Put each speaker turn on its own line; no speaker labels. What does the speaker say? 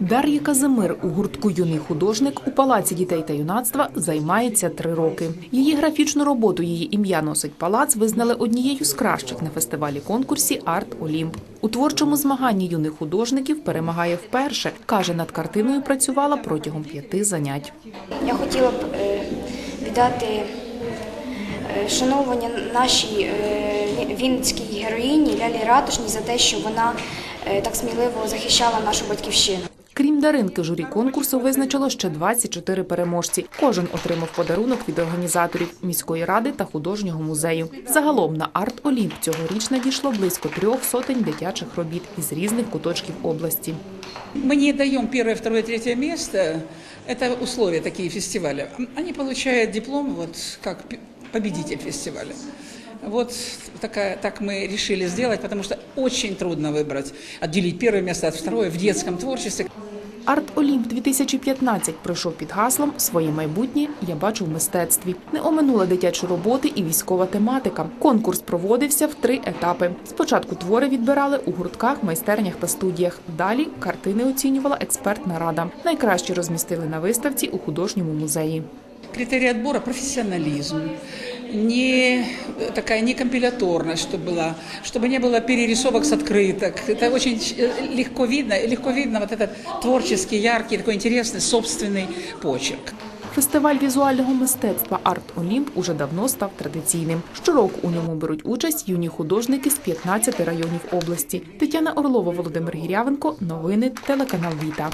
Дар'я Казимир у гуртку Юний художник у палаці дітей та юнацтва займається три роки. Її графічну роботу її ім'я носить палац визнали однією з кращих на фестивалі конкурсі Арт Олімп. У творчому змаганні юних художників перемагає вперше. каже, над картиною працювала протягом п'яти занять.
Я хотіла б е, віддати е, нашій е, вінницькій героїні Лялі Ратушній за те, що вона так сміливо захищала нашу батьківщину.
Крім Даринки, журі конкурсу визначило ще 24 переможці. Кожен отримав подарунок від організаторів міської ради та художнього музею. Загалом на арт Олімп цьогоріч надійшло близько трьох сотень дитячих робіт із різних куточків області.
Мы не даем первое, второе, третье место. Это условия такие фестиваля. Они получают диплом вот как победитель фестиваля. Вот такая, так мы решили сделать, потому что очень трудно выбрать, отделить первое место от второго в детском творчестве.
Арт Олімп 2015 пройшов під гаслом Своє майбутнє я бачу в мистецтві. Не оминула дитячі роботи і військова тематика. Конкурс проводився в три етапи. Спочатку твори відбирали у гуртках, майстернях та студіях. Далі картини оцінювала експертна рада. Найкраще розмістили на виставці у художньому музеї.
Критерий отбора – профессионализм, не такая не компиляторность, чтобы была, чтобы не было перерисовок с открыток. Это очень э, легко видно, легко видно вот этот творческий, яркий, такой интересный собственный почерк.
Фестиваль візуального мистецтва Арт Олімп уже давно став традиційним. Щороку у ньому беруть участь юні художники з 15 районів області. Тетяна Орлова, Володимир Гірявенко. Новини телеканал Віта.